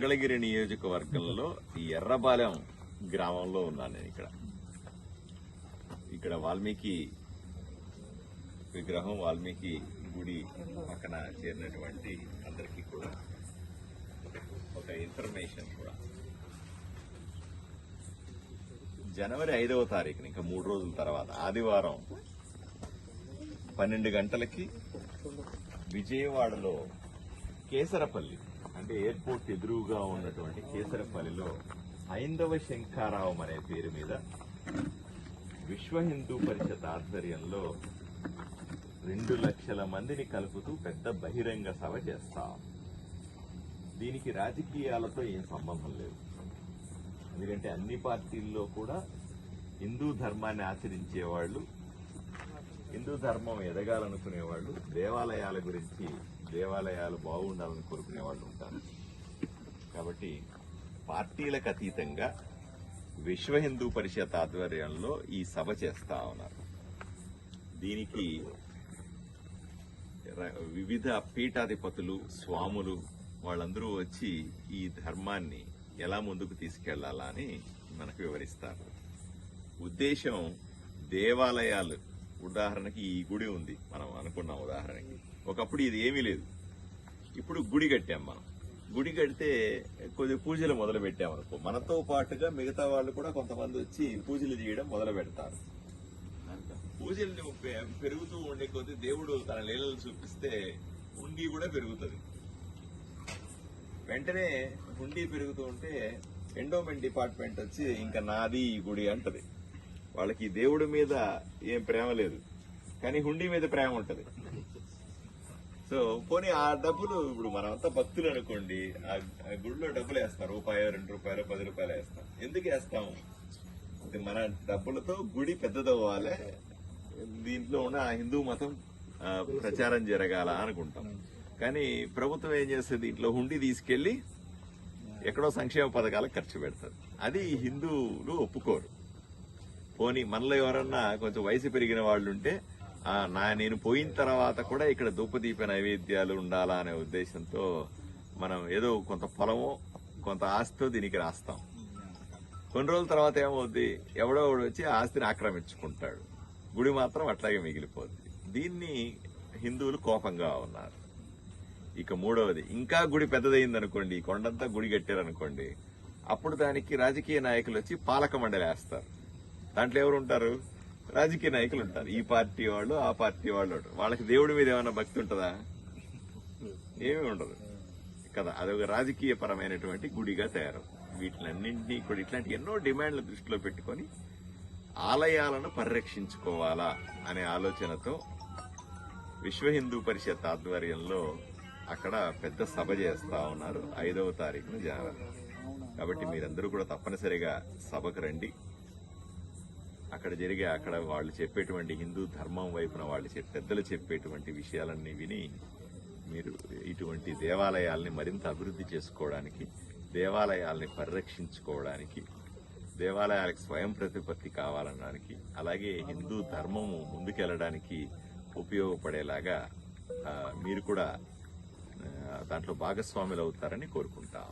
మంగళగిరి నియోజకవర్గంలో ఈ ఎర్రబాలెం గ్రామంలో ఉన్నాను నేను ఇక్కడ. ఇక్కడ వాల్మీకి విగ్రహం వాల్మీకి గుడి పక్కన చేరినటువంటి అందరికీ కూడా ఒక ఇన్ఫర్మేషన్ కూడా. జనవరి ఐదవ తారీఖున ఇంకా మూడు రోజుల తర్వాత ఆదివారం పన్నెండు గంటలకి విజయవాడలో కేసరపల్లి అంటే ఎయిర్పోర్ట్ ఎదురుగా ఉన్నటువంటి కేసరపల్లిలో హైందవ శంఖారావం అనే పేరు మీద విశ్వ హిందూ పరిషత్ ఆధ్వర్యంలో రెండు లక్షల మందిని కలుపుతూ పెద్ద బహిరంగ సభ చేస్తాం. దీనికి రాజకీయాలతో ఏం సంబంధం లేదు. ఎందుకంటే అన్ని పార్టీల్లో కూడా హిందూ ధర్మాన్ని ఆచరించేవాళ్ళు హిందూ ధర్మం ఎదగాలనుకునేవాళ్ళు దేవాలయాల గురించి దేవాలయాలు బాగుండాలని కోరుకునే వాళ్ళు ఉంటారు. కాబట్టి పార్టీలకు అతీతంగా విశ్వ హిందూ పరిషత్ ఆధ్వర్యంలో ఈ సభ చేస్తా ఉన్నారు. దీనికి ర- వివిధ పీఠాధిపతులు స్వాములు వాళ్ళందరూ వచ్చి ఈ ధర్మాన్ని ఎలా ముందుకు తీసుకెళ్ళాలా అని మనకు వివరిస్తారు. ఉద్దేశం దేవాలయాలు ఉదాహరణకి ఈ గుడి ఉంది మనం అనుకున్నాం ఉదాహరణకి. ఒకప్పుడు ఇది ఏమీ లేదు. ఇప్పుడు గుడి కట్టాం మనం. గుడి కడితే కొద్ది పూజలు మొదలు పెట్టామనుకో మనతో పాటుగా మిగతా వాళ్ళు కూడా కొంతమంది వచ్చి పూజలు చేయడం మొదలు పెడతారు. పూజలు పె- పెరుగుతూ ఉండే కొద్ది దేవుడు తన లీలలు చూపిస్తే హుండీ కూడా పెరుగుతుంది. వెంటనే హుండీ పెరుగుతూ ఉంటే ఎండోమెంట్ డిపార్ట్మెంట్ వచ్చి ఇంకా నాది ఈ గుడి అంటది. వాళ్ళకి దేవుడి మీద ఏం ప్రేమ లేదు. కానీ హుండీ మీద ప్రేమ ఉంటుంది. సో పోనీ ఆ డబ్బులు ఇప్పుడు మనమంతా భక్తులు అనుకోండి ఆ గుడిలో డబ్బులు వేస్తాం రూపాయలు రెండు రూపాయలు పది రూపాయలు వేస్తాం ఎందుకు వేస్తాము? ఇది మన డబ్బులతో గుడి పెద్దదవ్వాలి. దీంట్లో ఉన్న ఆ హిందూ మతం ఆ, ప్రచారం జరగాల అనుకుంటాం. కానీ ప్రభుత్వం ఏం చేస్తుంది? దీంట్లో హుండీ తీసుకెళ్ళి ఎక్కడో సంక్షేమ పథకాలకు ఖర్చు పెడతారు. అది హిందువులు ఒప్పుకోరు. పోనీ మనలో ఎవరన్నా కొంచెం వయసు పెరిగిన వాళ్ళు ఉంటే ఆ, నా నేను పోయిన తర్వాత కూడా ఇక్కడ ధూపదీప నైవేద్యాలు ఉండాలా అనే ఉద్దేశంతో మనం ఏదో కొంత పొలమో కొంత ఆస్తితో దీనికి రాస్తాం. కొన్ని రోజుల తర్వాత ఏమవుద్ది? ఎవడో ఒకడు వచ్చి ఆస్తిని ఆక్రమించుకుంటాడు. గుడి మాత్రం అట్లాగే మిగిలిపోద్ది. దీన్ని హిందువులు కోపంగా ఉన్నారు. ఇక మూడవది ఇంకా గుడి పెద్దదైంది అనుకోండి కొండంతా గుడి కట్టారనుకోండి అప్పుడు దానికి రాజకీయ నాయకులు వచ్చి పాలక మండలి వేస్తారు. దాంట్లో ఎవరు ఉంటారు? రాజకీయ నాయకులు ఉంటారు. ఈ పార్టీ వాళ్ళు ఆ పార్టీ వాళ్ళు వాళ్ళకి దేవుడి మీద ఏమైనా భక్తి ఉంటుందా? ఏమీ ఉండదు. కదా అదొక రాజకీయ పరమైనటువంటి గుడిగా తయారు. వీటిలన్నింటినీ కూడా ఇట్లాంటి ఎన్నో డిమాండ్లు దృష్టిలో పెట్టుకొని ఆలయాలను పరిరక్షించుకోవాలా అనే ఆలోచనతో విశ్వ హిందూ పరిషత్ ఆధ్వర్యంలో అక్కడ పెద్ద సభ చేస్తా ఉన్నారు. ఐదవ తారీఖున జనవరి. కాబట్టి మీరందరూ కూడా తప్పనిసరిగా సభకు రండి. అక్కడ జరిగే అక్కడ వాళ్ళు చెప్పేటువంటి హిందూ ధర్మం వైపున వాళ్ళు పెద్దలు చెప్పేటువంటి విషయాలన్నీ విని మీరు ఇటువంటి దేవాలయాల్ని మరింత అభివృద్ధి చేసుకోవడానికి దేవాలయాల్ని పరిరక్షించుకోవడానికి దేవాలయాలకు స్వయం ప్రతిపత్తి కావాలనడానికి అలాగే హిందూ ధర్మము ముందుకెళ్ళడానికి ఉపయోగపడేలాగా మీరు కూడా దాంట్లో భాగస్వాములు అవుతారని కోరుకుంటా